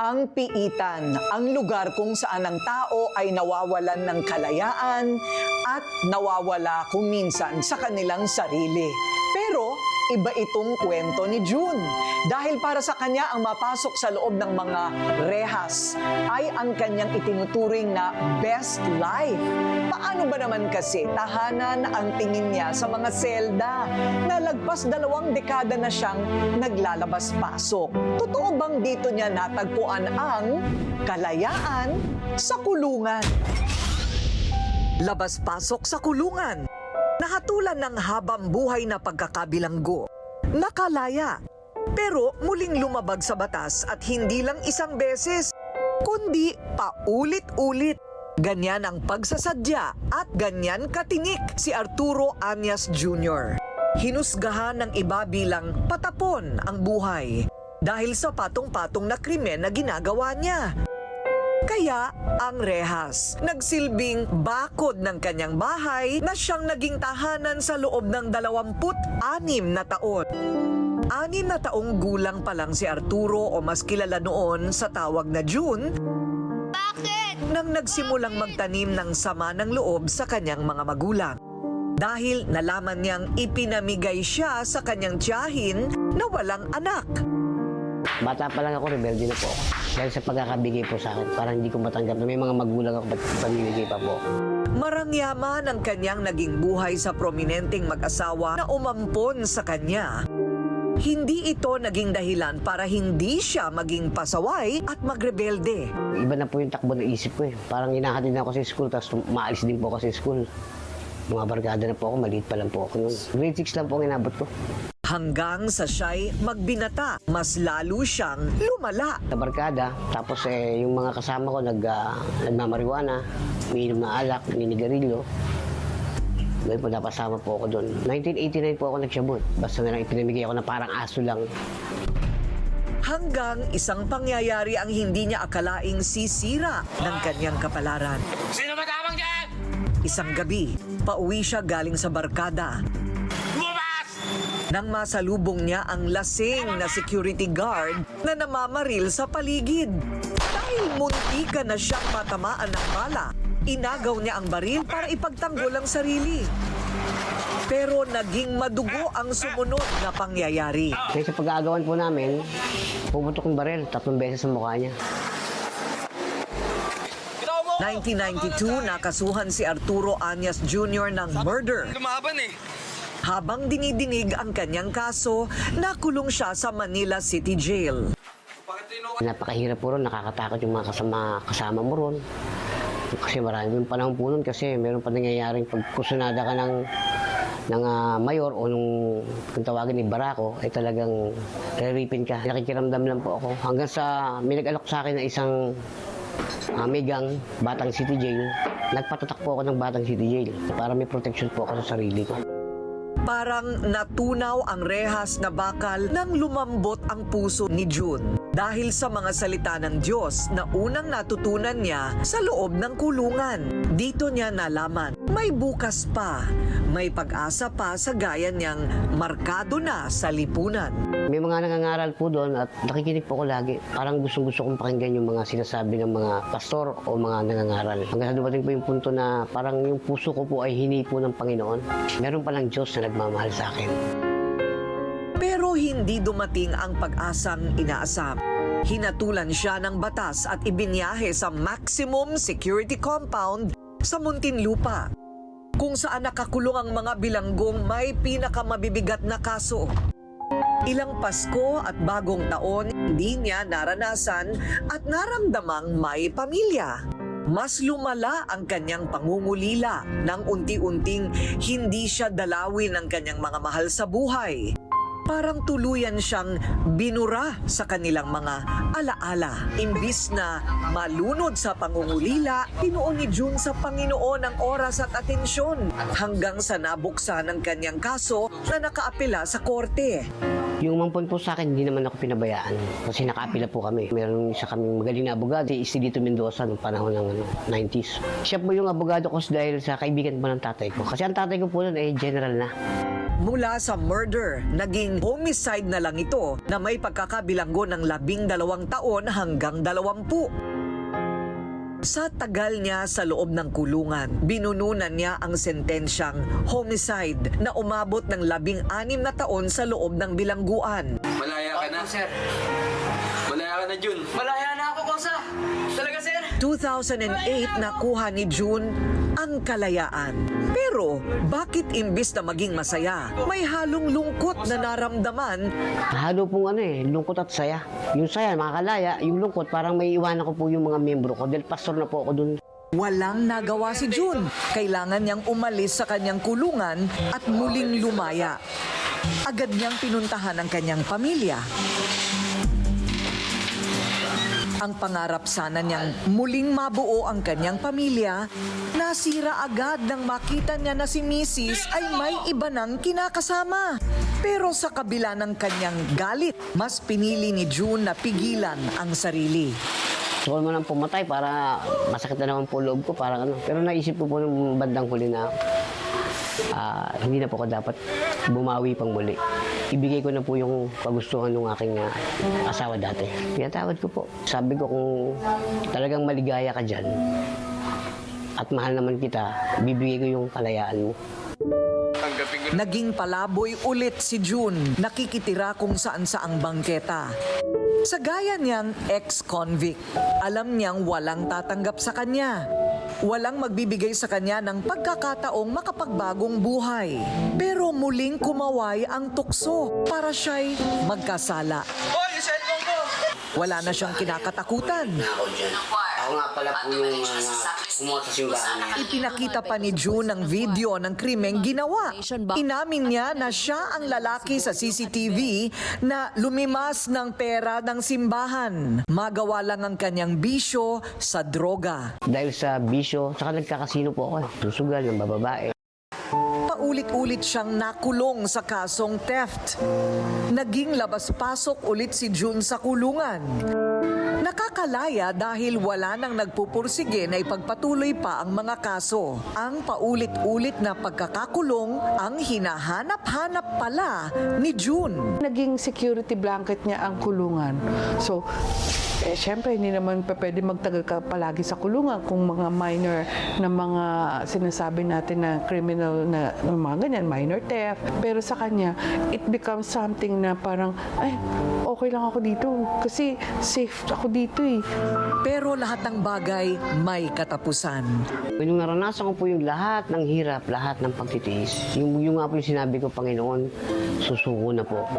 Ang piitan, ang lugar kung saan ang tao ay nawawalan ng kalayaan at nawawala kung minsan sa kanilang sarili. Pero iba itong kwento ni June. Dahil para sa kanya ang mapasok sa loob ng mga rehas ay ang kanyang itinuturing na best life. Paano ba naman kasi tahanan ang tingin niya sa mga selda na lagpas dalawang dekada na siyang naglalabas-pasok? Totoo bang dito niya natagpuan ang kalayaan sa kulungan? Labas-pasok sa kulungan. Nahatulan ng habang buhay na pagkakabilanggo. Nakalaya. Pero muling lumabag sa batas at hindi lang isang beses, kundi paulit-ulit. Ganyan ang pagsasadya at ganyan katinik si Arturo Anyas Jr. Hinusgahan ng iba bilang patapon ang buhay dahil sa patong-patong na krimen na ginagawa niya. Kaya ang rehas, nagsilbing bakod ng kanyang bahay na siyang naging tahanan sa loob ng 26 na taon. Anim na taong gulang pa lang si Arturo o mas kilala noon sa tawag na June Bakit? nang nagsimulang magtanim ng sama ng loob sa kanyang mga magulang. Dahil nalaman niyang ipinamigay siya sa kanyang tiyahin na walang anak. Bata pa lang ako, rebelde na po ako. Dahil sa pagkakabigay po sa akin, parang hindi ko matanggap na may mga magulang ako, ba't pamimigay pa po? Marangyaman ang kanyang naging buhay sa prominenteng mag-asawa na umampon sa kanya. Hindi ito naging dahilan para hindi siya maging pasaway at magrebelde. Iba na po yung takbo ng isip ko eh. Parang hinahatid na ako sa school, tapos maalis din po ako sa school. Mga barkada na po ako, maliit pa lang po ako noon. Grade 6 lang po ang inabot ko. Hanggang sa siya'y magbinata, mas lalo siyang lumala. Sa barkada, tapos eh, yung mga kasama ko nag, ah, nagmamariwana, umiinom na alak, ninigarilyo. Ngayon po napasama po ako doon. 1989 po ako nagsyabot. Basta na lang ipinamigay ako na parang aso lang. Hanggang isang pangyayari ang hindi niya akalaing sisira ng kanyang kapalaran. Sino matapang dyan? Isang gabi, pauwi siya galing sa barkada. Nang masalubong niya ang lasing na security guard na namamaril sa paligid. Dahil muntika na siyang matamaan ng bala, inagaw niya ang baril para ipagtanggol ang sarili. Pero naging madugo ang sumunod na pangyayari. Kaya sa pag-aagawan po namin, puputok yung baril, tatlong beses sa mukha niya. 1992, nakasuhan si Arturo Anyas Jr. ng murder. Lumaban eh. Habang dinidinig ang kanyang kaso, nakulong siya sa Manila City Jail. Napakahirap po ron, nakakatakot yung mga kasama, kasama mo ron. Kasi marami yung panahon po nun kasi meron pa nangyayaring pag kusunada ka ng ng ah, mayor o nung kung tawagin ni Barako ay talagang reripin ka. Nakikiramdam lang po ako. Hanggang sa may nag-alok sa akin na isang uh, Batang City Jail. Nagpatatak po ako ng Batang City Jail para may protection po ako sa sarili ko. Parang natunaw ang rehas na bakal nang lumambot ang puso ni June. Dahil sa mga salita ng Diyos na unang natutunan niya sa loob ng kulungan. Dito niya nalaman, may bukas pa, may pag-asa pa sa gaya niyang markado na sa lipunan. May mga nangangaral po doon at nakikinig po ako lagi. Parang gustong-gusto kong pakinggan yung mga sinasabi ng mga pastor o mga nangangaral. Hanggang sa dumating po yung punto na parang yung puso ko po ay hini po ng Panginoon. Meron palang Diyos na nagmamahal sa akin. Pero hindi dumating ang pag-asang inaasam. Hinatulan siya ng batas at ibinyahe sa maximum security compound sa Muntinlupa, kung saan nakakulong ang mga bilanggong may pinakamabibigat na kaso. Ilang Pasko at bagong taon, hindi niya naranasan at naramdamang may pamilya. Mas lumala ang kanyang pangungulila nang unti-unting hindi siya dalawin ng kanyang mga mahal sa buhay. Parang tuluyan siyang binura sa kanilang mga alaala. Imbis na malunod sa pangungulila, tinuon ni June sa Panginoon ang oras at atensyon hanggang sa nabuksan ang kanyang kaso na nakaapela sa korte. Yung umampon po sa akin, hindi naman ako pinabayaan. Kasi nakapila po kami. Meron isa kaming magaling na abogado, si Isidito Mendoza, noong panahon ng ano, 90s. Siya po yung abogado ko dahil sa kaibigan po ng tatay ko. Kasi ang tatay ko po noon ay general na. Mula sa murder, naging homicide na lang ito na may pagkakabilanggo ng labing dalawang taon hanggang dalawampu. Sa tagal niya sa loob ng kulungan, binununan niya ang sentensyang homicide na umabot ng labing anim na taon sa loob ng bilangguan. Malaya ka na. sir. Malaya ka na, Jun. Malaya na ako, Kosa. Talaga, sir. 2008 nakuha ni June ang kalayaan. Pero bakit imbis na maging masaya, may halong lungkot na naramdaman Halo pong ano eh, lungkot at saya. Yung saya, makakalaya. Yung lungkot, parang may iwanan ko po yung mga membro ko. Dahil pastor na po ako dun. Walang nagawa si June. Kailangan niyang umalis sa kanyang kulungan at muling lumaya. Agad niyang pinuntahan ang kanyang pamilya. Ang pangarap sana niyang muling mabuo ang kanyang pamilya, nasira agad nang makita niya na si Mrs. ay may iba nang kinakasama. Pero sa kabila ng kanyang galit, mas pinili ni June na pigilan ang sarili. Gusto ko naman pumatay para masakit na naman po loob ko. Parang ano. Pero naisip ko po nung bandang huli na ah, hindi na po ako dapat bumawi pang muli. Ibigay ko na po yung kagustuhan ng aking ah, asawa dati. Pinatawad ko po. Sabi ko kung talagang maligaya ka dyan at mahal naman kita, bibigay ko yung kalayaan mo. Naging palaboy ulit si June, nakikitira kung saan saang bangketa. Sa gaya niyang ex-convict, alam niyang walang tatanggap sa kanya. Walang magbibigay sa kanya ng pagkakataong makapagbagong buhay. Pero muling kumaway ang tukso para siya'y magkasala. Wala na siyang kinakatakutan. Ako nga pala po yung uh, kumuha sa simbahan niya. Ipinakita pa ni June ang video ng krimeng ginawa. Inamin niya na siya ang lalaki sa CCTV na lumimas ng pera ng simbahan. Magawa lang ang kanyang bisyo sa droga. Dahil sa bisyo, saka nagkakasino po ako. eh. Susugal ng bababae. Paulit-ulit siyang nakulong sa kasong theft. Naging labas-pasok ulit si June sa kulungan. Nakakalaya dahil wala nang nagpupursige na ipagpatuloy pa ang mga kaso. Ang paulit-ulit na pagkakakulong ang hinahanap-hanap pala ni June. Naging security blanket niya ang kulungan. So, eh, syempre, hindi naman pa pwede magtagal ka palagi sa kulungan kung mga minor na mga sinasabi natin na criminal na, na mga ganyan, minor theft. Pero sa kanya, it becomes something na parang, ay, okay lang ako dito kasi safe ako dito eh. Pero lahat ng bagay may katapusan. Yung naranasan ko po yung lahat ng hirap, lahat ng pagtitiis. Yung, yung nga po yung sinabi ko, Panginoon, susuko na po ako.